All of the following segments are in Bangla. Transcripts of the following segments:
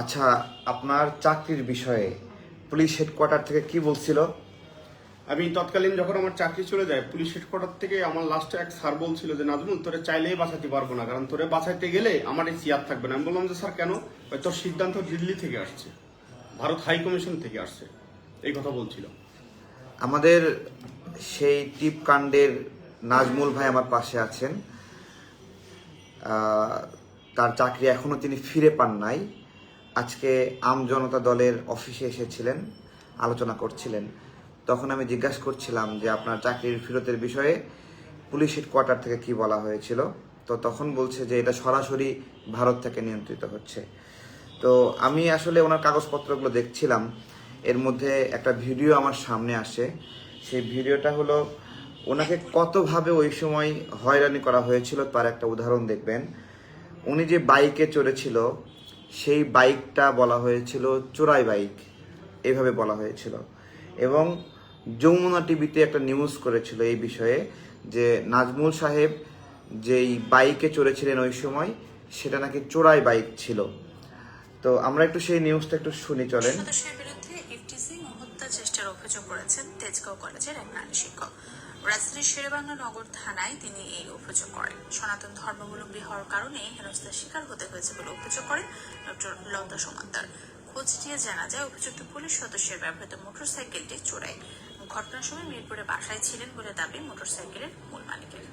আচ্ছা আপনার চাকরির বিষয়ে পুলিশ হেডকোয়ার্টার থেকে কি বলছিল? আমি তৎকালীন যখন আমার চাকরি চলে যায় পুলিশ হেডকোয়ার্টার থেকে আমার লাস্টে এক স্যার বলছিল যে নাজমুল তোরে চাইলেই বাঁচাতে পারব না কারণ তোরে বাঁচাইতে গেলে আমার এই চেয়ার থাকবে না। আমি বললাম যে স্যার কেন? তোর সিদ্ধান্ত দিল্লি থেকে আসছে ভারত হাই কমিশন থেকে আসছে। এই কথা বলছিল। আমাদের সেই টিপ কাণ্ডের নাজমুল ভাই আমার পাশে আছেন। তার চাকরি এখনও তিনি ফিরে পান নাই। আজকে আম জনতা দলের অফিসে এসেছিলেন, আলোচনা করছিলেন। তখন আমি জিজ্ঞাসা করছিলাম যে আপনার চাকরির ফেরতের বিষয়ে পুলিশ হেডকোয়ার্টার থেকে কি বলা হয়েছিল? তো তখন বলছে যে এটা সরাসরি ভারত থেকে নিয়ন্ত্রিত হচ্ছে। তো আমি আসলে ওনার কাগজপত্রগুলো দেখছিলাম। এর মধ্যে একটা ভিডিও আমার সামনে আসে। সেই ভিডিওটা হলো ওনাকে কতভাবে ওই সময় হয়রানি করা হয়েছিল, তার একটা উদাহরণ দেখবেন। উনি যে বাইকে চড়েছিল সেই বাইকটা বলা হয়েছিল, চোরাই বাইক, এভাবে বলা হয়েছিল। এবং যমুনা টিভিতে একটা নিউজ করেছিল এই বিষয়ে যে নাজমুল সাহেব যেই বাইকে চড়েছিলেন ওই সময়, সেটা নাকি চোরাই বাইক ছিল। তো আমরা একটু সেই নিউজটা একটু শুনি, চলেন। চেষ্টার অভিযোগ করেছেন তেজগাঁও কলেজের এক নারী শিক্ষক। রাজধানীর শেরেবাংলা নগর থানায় তিনি এই অভিযোগ করেন। সনাতন ধর্মাবলম্বী হওয়ার কারণে হেনস্থার শিকার হতে হয়েছে বলে অভিযোগ করেন ডক্টর লতা সমাদ্দার। খোঁজ নিয়ে জানা যায় অভিযুক্ত পুলিশ সদস্যের ব্যবহৃত মোটরসাইকেলটি চোরাই ঘটনার সময় মিরপুরে বাসায় ছিলেন বলে দাবি মোটরসাইকেলের মূল মালিকের।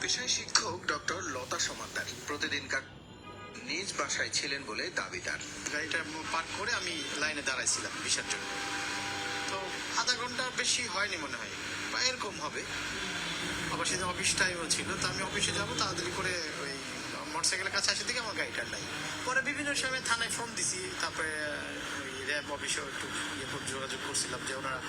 পেশায় শিক্ষক ডক্টর লতা সমাদ্দার প্রতিদিনকার নিজ বাসায় ছিলেন বলে দাবি তার। গাড়িটা পার্ক করে আমি লাইনে দাঁড়াইছিলাম ভিসার জন্য। আধা ঘণ্টার বেশি হয়নি মনে হয়। বা এরকম হবে। আবার সেদিন অফিস টাইমও ছিল তো আমি অফিসে যাব তাড়াতাড়ি করে ওই মোটরসাইকেলের কাছে আসে দিকে আমার গাড়িটা নাই। পরে বিভিন্ন সময় থানায় ফোন দিছি তারপরে ওই র্যাব অফিসেও একটু ইয়ে যোগাযোগ করছিলাম যে ওনারা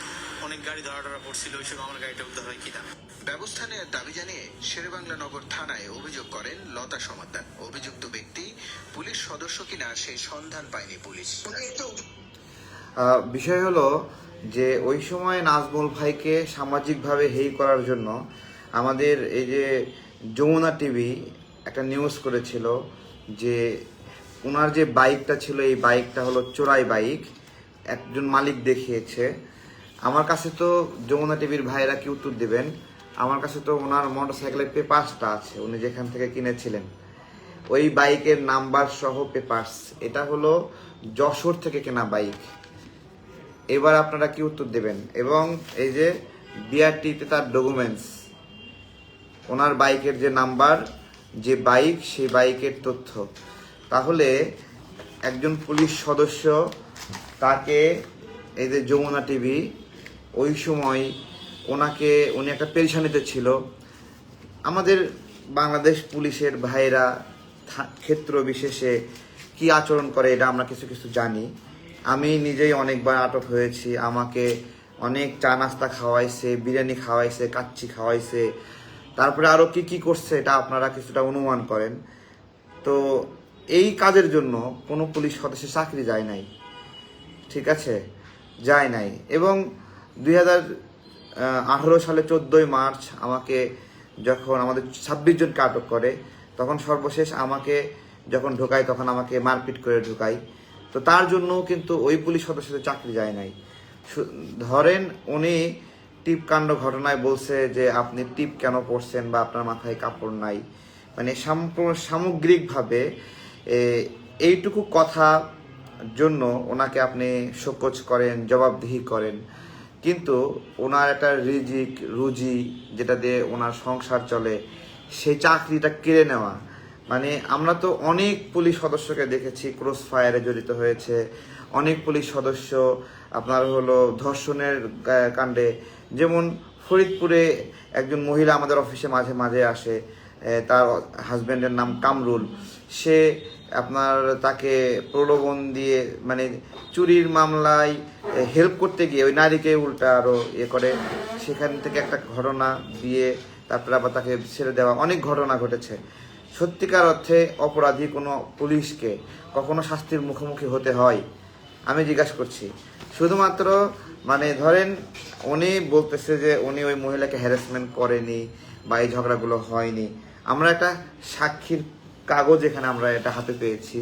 অনেক গাড়ি ধরা ধরা করছিল ওই সময় আমার গাড়িটা উদ্ধার হয় কিনা। ব্যবস্থা নেওয়ার দাবি জানিয়ে শেরেবাংলা নগর থানায় অভিযোগ করেন লতা সমাদ্দার অভিযুক্ত ব্যক্তি পুলিশ সদস্য কিনা সেই সন্ধান পায়নি পুলিশ। আহ, বিষয় হলো যে ওই সময় নাজমুল ভাইকে সামাজিকভাবে হেই করার জন্য আমাদের এই যে যমুনা টিভি একটা নিউজ করেছিল যে ওনার যে বাইকটা ছিল, এই বাইকটা হলো চোরাই বাইক, একজন মালিক দেখিয়েছে। আমার কাছে তো যমুনা টিভির ভাইরা কি উত্তর দেবেন? আমার কাছে তো ওনার মোটর সাইকেলের পেপার্সটা আছে, উনি যেখান থেকে কিনেছিলেন। ওই বাইকের নাম্বার সহ পেপারস এটা হলো যশোর থেকে কেনা বাইক। এবার আপনারা কি উত্তর দেবেন? এবং এই যে বিআরটিতে তার ডকুমেন্টস ওনার বাইকের যে নাম্বার যে বাইক সেই বাইকের তথ্য। তাহলে একজন পুলিশ সদস্য তাকে এই যে যমুনা টিভি ওই সময় ওনাকে উনি একটা পেরেশানিতে ছিল। আমাদের বাংলাদেশ পুলিশের ভাইরা ক্ষেত্র বিশেষে কি আচরণ করে এটা আমরা কিছু কিছু জানি। আমি নিজেই অনেকবার আটক হয়েছি। আমাকে অনেক চা নাস্তা খাওয়াইছে, বিরিয়ানি খাওয়াইছে, কাচ্চি খাওয়াইছে। তারপরে আরও কি কি করছে এটা আপনারা কিছুটা অনুমান করেন। তো এই কাজের জন্য কোনো পুলিশ সদস্যের চাকরি যায় নাই। ঠিক আছে? যায় নাই। এবং দুই হাজার আঠারো সালে চোদ্দোই মার্চ আমাকে যখন আমাদের ছাব্বিশ জনকে আটক করে, তখন সর্বশেষ আমাকে যখন ঢোকায়, তখন আমাকে মারপিট করে ঢুকায়। তো তার জন্য কিন্তু ওই পুলিশ সদস্যদের চাকরি যায় নাই। ধরেন উনি টিপ কাণ্ড ঘটনায় বলছে যে আপনি টিপ কেন পরছেন বা আপনার মাথায় কাপড় নাই। মানে সামগ্রিকভাবে এইটুকু কথা জন্য ওনাকে আপনি শোকজ করেন, জবাবদিহি করেন। কিন্তু ওনার একটা রিজিক, রুজি যেটা দিয়ে ওনার সংসার চলে, সেই চাকরিটা কেড়ে নেওয়া মানে আমরা তো অনেক পুলিশ সদস্যকে দেখেছি, ক্রস ফায়ারে জড়িত হয়েছে। অনেক পুলিশ সদস্য, আপনার হলো ধর্ষণের কাণ্ডে। যেমন ফরিদপুরে একজন মহিলা আমাদের অফিসে মাঝে মাঝে আসে তার হাজব্যান্ডের নাম কামরুল। সে আপনার তাকে প্রলোভন দিয়ে মানে চুরির মামলায় হেল্প করতে গিয়ে ওই নারীকে উল্টা আরও ইয়ে করে। সেখান থেকে একটা ঘটনা দিয়ে তারপরে আবার তাকে ছেড়ে দেওয়া, অনেক ঘটনা ঘটেছে। সত্যিকার অর্থে অপরাধী কোনো পুলিশকে কখনো শাস্তির মুখোমুখি হতে হয় আমি জিজ্ঞাসা করছি। শুধুমাত্র মানে ধরেন উনি বলতেছে যে উনি ওই মহিলাকে হ্যারাসমেন্ট করেনি বা এই ঝগড়াগুলো হয়নি। আমরা একটা সাক্ষীর কাগজ এখানে আমরা এটা হাতে পেয়েছি।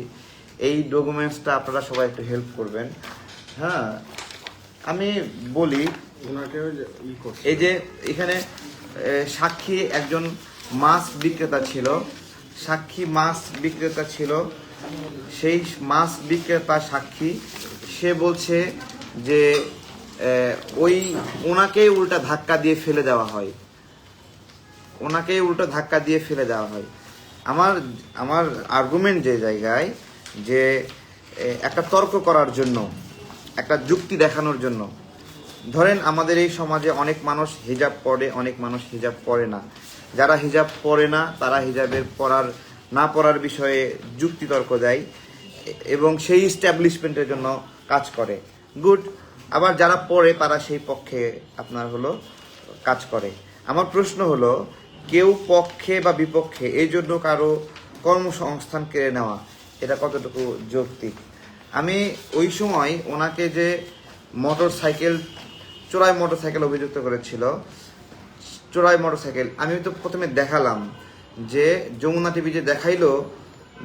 এই ডকুমেন্টসটা আপনারা সবাই একটু হেল্প করবেন। হ্যাঁ আমি বলি এই যে এখানে সাক্ষী একজন মাছ বিক্রেতা ছিল। সাক্ষী মাছ বিক্রেতা ছিল। সেই মাছ বিক্রেতা সাক্ষী, সে বলছে যে ওই ওনাকেই উল্টা ধাক্কা দিয়ে ফেলে দেওয়া হয়। ওনাকেই উল্টো ধাক্কা দিয়ে ফেলে দেওয়া হয়। আমার আমার আর্গুমেন্ট যে জায়গায় যে একটা তর্ক করার জন্য, একটা যুক্তি দেখানোর জন্য। ধরেন আমাদের এই সমাজে অনেক মানুষ হিজাব পরে, অনেক মানুষ হিজাব পরে না। যারা হিজাব পরে না, তারা হিজাবের পরার না পরার বিষয়ে যুক্তি তর্ক দেয় এবং সেই স্ট্যাবলিশমেন্টের জন্য কাজ করে। গুড আবার যারা পড়ে, তারা সেই পক্ষে আপনার হলো কাজ করে। আমার প্রশ্ন হলো, কেউ পক্ষে বা বিপক্ষে এই জন্য কারও কর্মসংস্থান কেড়ে নেওয়া, এটা কতটুকু যৌক্তিক? আমি ওই সময় ওনাকে যে মোটর সাইকেল চোরাই মোটর সাইকেল অভিযুক্ত করেছিল চোরাই মোটর সাইকেল আমি তো প্রথমে দেখালাম যে যমুনা টিভি যে দেখাইলো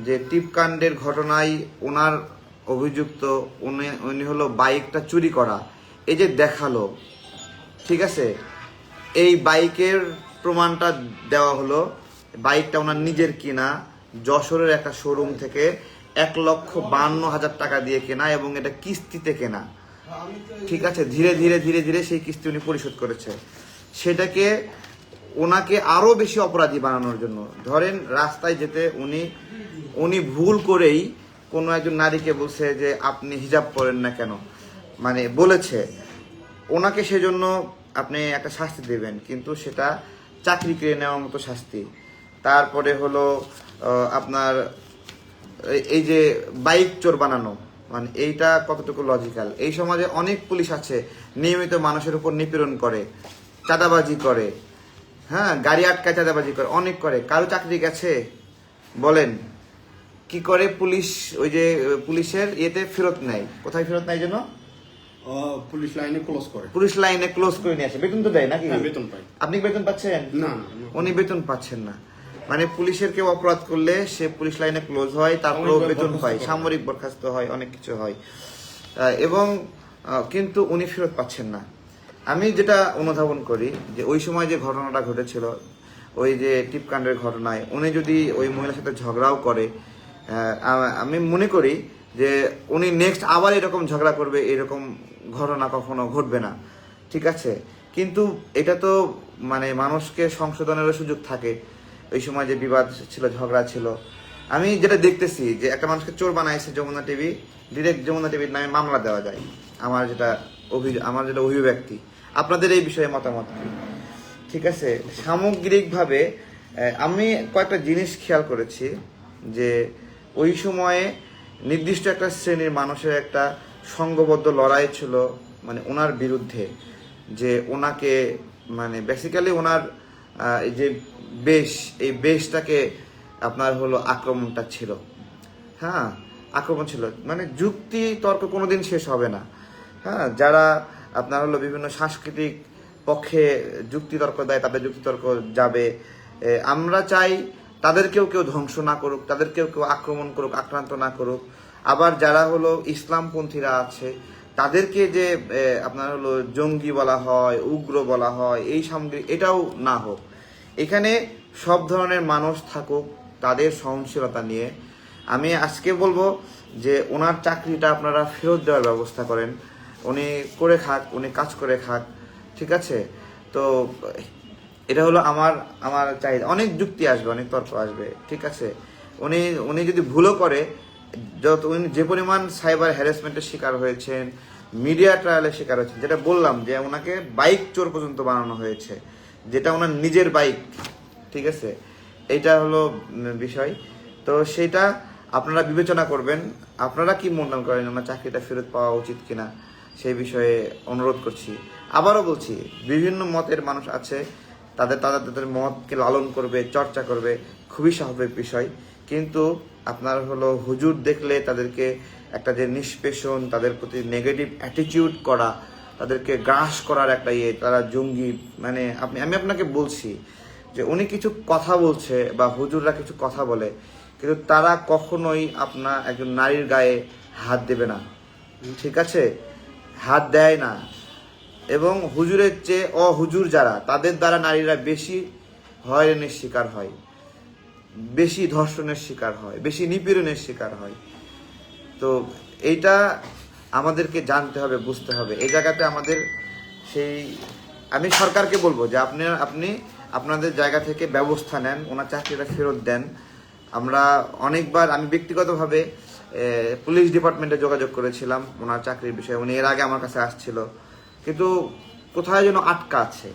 যে টিপকাণ্ডের ঘটনায় ওনার অভিযুক্ত, উনি উনি হলো বাইকটা চুরি করা। এই যে দেখাল, ঠিক আছে? এই বাইকের প্রমাণটা দেওয়া হলো, বাইকটা ওনার নিজের কিনা, যশোরের একটা শোরুম থেকে এক লক্ষ বান্ন হাজার টাকা দিয়ে কেনা এবং এটা কিস্তিতে কেনা। ঠিক আছে? ধীরে ধীরে ধীরে ধীরে সেই কিস্তি উনি পরিশোধ করেছে। সেটাকে ওনাকে আরও বেশি অপরাধী বানানোর জন্য। ধরেন, রাস্তায় যেতে উনি উনি ভুল করেই কোনো একজন নারীকে বলছে যে, আপনি হিজাব পরেন না কেন? মানে বলেছে। ওনাকে সেজন্য আপনি একটা শাস্তি দেবেন, কিন্তু সেটা চাকরি কেড়ে নেওয়ার মতো শাস্তি। তারপরে হলো আপনার এই যে বাইক চোর বানানো মানে এইটা কতটুকু লজিক্যাল এই সমাজে অনেক পুলিশ আছে, নিয়মিত মানুষের উপর নিপীড়ন করে। চাঁদাবাজি করে। হ্যাঁ গাড়ি আটকায় চাঁদাবাজি করে অনেক করে। কারও চাকরি গেছে? বলেন। কি করে পুলিশ ওই যে পুলিশের ইয়েতে ফেরত নেয়? কোথায় ফেরত নেয় যেন? পুলিশ লাইনে ক্লোজ করে। পুলিশ লাইনে ক্লোজ করে নিয়ে আসে। বেতন তো দেয় নাকি? হ্যাঁ, বেতন পাই। আপনি বেতন পাচ্ছেন? না। উনি বেতন পাচ্ছেন না। মানে পুলিশের কেউ অপরাধ করলে সে পুলিশ লাইনে ক্লোজ হয় তারপরেও বেতন পায়। হয়। সামরিক বরখাস্ত হয় অনেক কিছু হয়। এবং কিন্তু উনি ফেরত পাচ্ছেন না। আমি যেটা অনুধাবন করি, যে ওই সময় যে ঘটনাটা ঘটেছিল, ওই যে টিপকাণ্ডের ঘটনায়, উনি যদি ওই মহিলার সাথে ঝগড়াও করে আমি মনে করি যে উনি নেক্সট আবার এরকম ঝগড়া করবে, এরকম ঘটনা কখনো ঘটবে না। ঠিক আছে? কিন্তু এটা তো মানে মানুষকে সংশোধনেরও সুযোগ থাকে। ওই সময় যে বিবাদ ছিল, ঝগড়া ছিল। আমি যেটা দেখতেছি যে একটা মানুষকে চোর বানাইছে যমুনা টিভি ডিরেক্ট যমুনা টিভির নামে মামলা দেওয়া যায়। আমার যেটা অভিযোগ, আমার যেটা অভিব্যক্তি, আপনাদের এই বিষয়ে মতামত কি? ঠিক আছে, সামগ্রিকভাবে আমি কয়েকটা জিনিস খেয়াল করেছি যে ওই সময়ে নির্দিষ্ট একটা শ্রেণির মানুষের একটা সংঘবদ্ধ লড়াই ছিল মানে ওনার বিরুদ্ধে, যে ওনাকে মানে বেসিক্যালি ওনার এই যে বেশ, এই বেশটাকে আপনার হলো আক্রমণটা ছিল। হ্যাঁ আক্রমণ ছিল। মানে যুক্তি তর্ক কোনোদিন শেষ হবে না। হ্যাঁ যারা আপনার হলো বিভিন্ন সাংস্কৃতিক পক্ষে যুক্তিতর্ক দেয়, তাদের যুক্তিতর্ক যাবে। আমরা চাই তাদেরকেও কেউ ধ্বংস না করুক, তাদেরকেও কেউ আক্রমণ করুক, আক্রান্ত না করুক। আবার যারা হলো ইসলামপন্থীরা আছে, তাদেরকে যে আপনার হলো জঙ্গি বলা হয়, উগ্র বলা হয়, এই সামগ্রী, এটাও না হোক। এখানে সব ধরনের মানুষ থাকুক তাদের সহনশীলতা নিয়ে। আমি আজকে বলব যে, ওনার চাকরিটা আপনারা ফেরত দেওয়ার ব্যবস্থা করেন। উনি করে খাক, উনি কাজ করে খাক, ঠিক আছে? তো এটা হলো আমার আমার চাহিদা। অনেক যুক্তি আসবে, অনেক তর্ক আসবে, ঠিক আছে? উনি উনি যদি ভুলও করে, যত উনি যে পরিমাণ সাইবার হ্যারাসমেন্টের শিকার হয়েছেন মিডিয়া ট্রায়ালের শিকার হয়েছেন, যেটা বললাম যে ওনাকে বাইক চোর পর্যন্ত বানানো হয়েছে, যেটা ওনার নিজের বাইক ঠিক আছে? এইটা হলো বিষয়। তো সেটা আপনারা বিবেচনা করবেন, আপনারা কি মনে করেন, ওনার চাকরিটা ফেরত পাওয়া উচিত কিনা? সেই বিষয়ে অনুরোধ করছি। আবারও বলছি, বিভিন্ন মতের মানুষ আছে, তাদের তাদের তাদের মতকে লালন করবে, চর্চা করবে, খুবই স্বাভাবিক বিষয়। কিন্তু আপনার হলো হুজুর দেখলে তাদেরকে একটা যে নিষ্পেষণ, তাদের প্রতি নেগেটিভ অ্যাটিটিউড করা, তাদেরকে গ্রাস করার একটা ইয়ে তারা জঙ্গি মানে আপনি, আমি আপনাকে বলছি যে উনি কিছু কথা বলছে বা হুজুররা কিছু কথা বলে, কিন্তু তারা কখনোই আপনার একজন নারীর গায়ে হাত দেবে না। ঠিক আছে? হাত দেয় না। এবং হুজুরের চেয়ে অহুজুর যারা, তাদের দ্বারা নারীরা বেশি হয়রানির শিকার হয়, বেশি ধর্ষণের শিকার হয়, বেশি নিপীড়নের শিকার হয়। তো এইটা আমাদেরকে জানতে হবে, বুঝতে হবে। এই জায়গাতে আমাদের সেই, আমি সরকারকে বলব যে আপনি আপনি আপনাদের জায়গা থেকে ব্যবস্থা নেন, ওনার চাকরিটা ফেরত দেন। আমরা অনেকবার, আমি ব্যক্তিগতভাবে পুলিশ ডিপার্টমেন্টে যোগাযোগ করেছিলাম, ওনার চাকরির বিষয়ে। উনি এর আগে আমার কাছে আসছিল। কিন্তু কোথায় যেন আটকা আছে।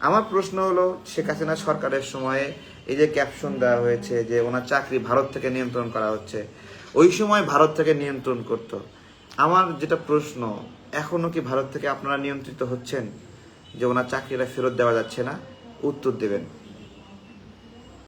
আমার প্রশ্ন হলো, শেখ হাসিনা সরকারের সময়ে এই যে ক্যাপশন দেওয়া হয়েছে যে ওনার চাকরি ভারত থেকে নিয়ন্ত্রণ করা হচ্ছে, ওই সময় ভারত থেকে নিয়ন্ত্রণ করত। আমার যেটা প্রশ্ন, এখনও কি ভারত থেকে আপনারা নিয়ন্ত্রিত হচ্ছেন? যে ওনার চাকরিটা ফেরত দেওয়া যাচ্ছে না? উত্তর দেবেন।